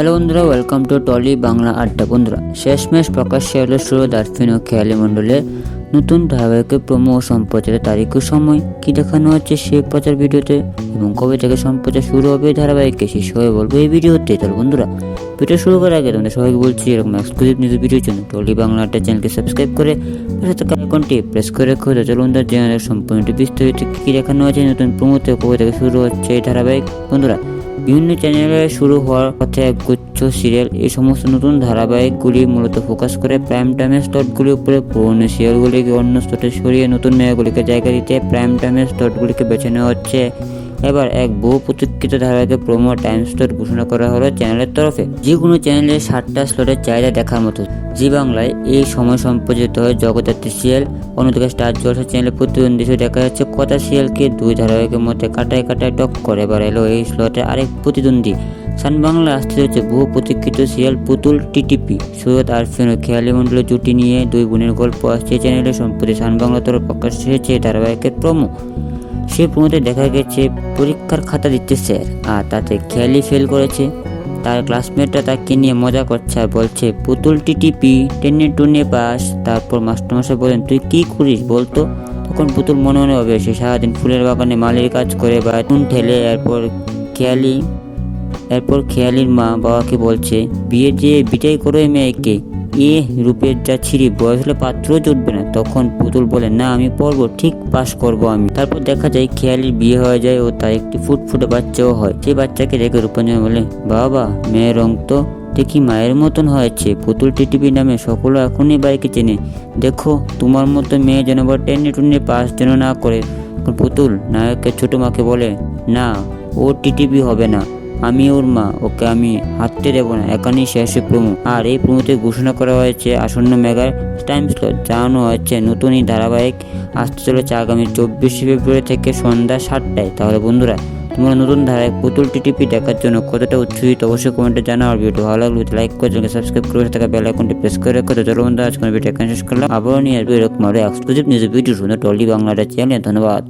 Hello বন্ধুরা welcome to trolley Bangla আড্ডা বন্ধুরা। শেষমেশ প্রকাশ্যে এলো সুরজ আরফিন ও খেয়ালি মণ্ডলের নতুন ধারাবাহিকের প্রোমো ও সম্প্রচারের তারিখ ও সময়। কি দেখানো হচ্ছে সে প্রচার ভিডিওতে এবং কবে থেকে সম্প্রচার শুরু হবে ধারাবাহিককে শেষ হয়ে বলব এই ভিডিওতে। তাহলে বন্ধুরা, ভিডিও শুরু করার আগে তোমাদের সবাইকে বলছি, এরকম এক্সক্লুসিভ নিউজ ভিডিওর জন্য টলি বাংলা আড্ডা চ্যানেলকে সাবস্ক্রাইব করে পাশে আইকনটি প্রেস করে রেখো। তো চলুন তার চ্যানেলের সম্পূর্ণটি বিস্তারিত কী দেখানো হচ্ছে নতুন প্রোমোতে কবে থেকে শুরু হচ্ছে এই ধারাবাহিক। বন্ধুরা বিভিন্ন চ্যানেলে শুরু হওয়ার পথে একগুচ্ছ সিরিয়াল এই সমস্ত নতুন ধারাবাহিকগুলি মূলত ফোকাস করে প্রাইম টাইমের স্লটগুলির উপরে পুরনো সিরিয়ালগুলিকে অন্য স্লটে সরিয়ে নতুন মেয়াগুলিকে জায়গা দিতে প্রাইম টাইমের স্লটগুলিকে বেছে নেওয়া হচ্ছে। এবার এক বহু প্রতীক্ষিত ধারাবাহিকের প্রোমো টাইম স্লট ঘোষণা করা হলো চ্যানেলের তরফে। যে কোনো চ্যানেলে ষাটটা স্লটের চাহিদা দেখার মতো। জি বাংলায় এই সময় সম্প্রচারিত হয় জগদ্ধাত্রী সিরিয়াল অন্যদিকে স্টার জলসা চ্যানেলে প্রতিদ্বন্দ্বী হিসেবে দেখা যাচ্ছে কথা সিরিয়ালকে দুই ধারাবাহিকের মধ্যে কাটায় কাটায় টক করে। এবার এলো এই স্লটে আরেক প্রতিদ্বন্দ্বী। সান বাংলা আসতে হচ্ছে বহু প্রতীক্ষিত সিরিয়াল পুতুল টিটিপি সৈয়দ আরফিন ও খেয়ালি মন্ডলের জুটি নিয়ে দুই বোনের গল্প আসছে। চ্যানেলে সম্প্রতি সান বাংলা তরফ প্রকাশ হয়েছে ধারাবাহিকের প্রমো সে প্রমোতে দেখা গেছে, পরীক্ষার খাতা দিচ্ছে স্যার। আর তাতে খেয়ালি ফেল করেছে। তার ক্লাসমেটরা তাকে নিয়ে মজা করছে আর বলছে, পুতুল টিটিপি, টেনে টুনে পাস তারপর মাস্টারমশাই বলেন, তুই কি করিস বলতো তখন পুতুল মনে মনে হবে সে সারাদিন ফুলের বাগানে মালির কাজ করে বা নুন ঠেলে এরপর খেয়ালি এরপর খেয়ালির মা বাবাকে বলছে, বিয়ে দিয়ে বিটাই করো মেয়েকে। এ রূপের যা ছিঁড়ি বয়স হলে পাত্র জুটবে না। তখন পুতুল বলে, না, আমি পড়ব, ঠিক পাস করব আমি। তারপর দেখা যায় খেয়ালির বিয়ে হয়ে যায় ও তার একটি ফুটফুটে বাচ্চাও হয়। সেই বাচ্চাকে দেখে রূপাঞ্জন বলে, বাবা, মেয়ের রং তো দেখি মায়ের মতন হয়েছে। পুতুল টিটিপি নামে সকলে এখনই বাইকে চেনে। দেখো, তোমার মতো মেয়ে যেন আবার টেনে টুনে পাস যেন না করে। পুতুল, নায়কের ছোট মাকে বলে, না, ও টিটিপি হবে না। আমি ওর মা, ওকে আমি হাঁটতে দেবো না। এখানেই শেষ প্রমো। আর এই প্রমোতে ঘোষণা করা হয়েছে, আসন্ন মেগার টাইম স্লট জানানো হয়েছে নতুন এই ধারাবাহিক আসতে চলেছে আগামী চব্বিশে ফেব্রুয়ারি থেকে সন্ধ্যা সাতটায়। তাহলে বন্ধুরা, তোমরা নতুন ধারায় পুতুল টিটিপি দেখার জন্য কতটা উৎসাহিত অবশ্যই কমেন্টে জানাও। আর ভিডিও ভালো লাগলে লাইক করে চ্যানেলকে সাবস্ক্রাইব করে থাকা বেল আইকনটি প্রেস করে রেখো। তো চলো বন্ধুরা আজকে ভিডিও এখানে শেষ করলাম। আবারও নিয়ে আসবে এরকম আরও এক্সক্লুসিভ নিউজ ভিডিও শুনে টলি বাংলাটা চ্যানেল ধন্যবাদ।